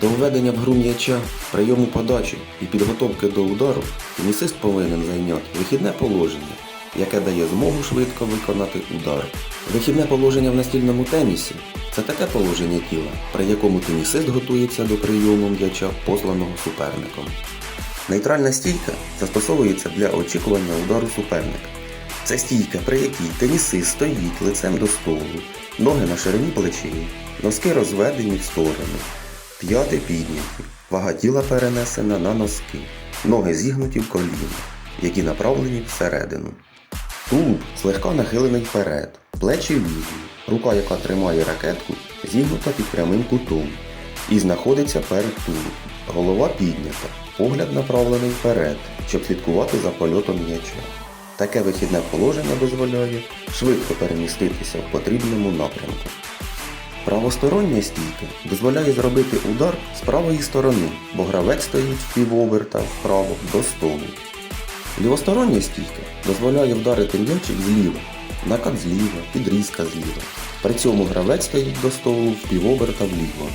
До введення в гру м'яча, прийому подачі і підготовки до удару тенісист повинен зайняти вихідне положення, яке дає змогу швидко виконати удар. Вихідне положення в настільному тенісі це таке положення тіла, при якому тенісист готується до прийому м'яча, посланого суперником. Нейтральна стійка застосовується для очікування удару суперника. Це стійка, при якій тенісист стоїть лицем до столу, ноги на ширині плечей, носки розведені в сторони, п'яти підняті, вага тіла перенесена на носки, ноги зігнуті в коліна, які направлені всередину. Тулуб злегка нахилений вперед, плечі ліві, рука, яка тримає ракетку, зігнута під прямим кутом і знаходиться перед тулубом. Голова піднята, погляд направлений вперед, щоб слідкувати за польотом м'яча. Таке вихідне положення дозволяє швидко переміститися в потрібному напрямку. Правостороння стійка дозволяє зробити удар з правої сторони, бо гравець стоїть в вправо до столу. Лівостороння стійка дозволяє вдарити м'ячик зліва, накат зліва, підрізка зліва. При цьому гравець стоїть до столу в вліво.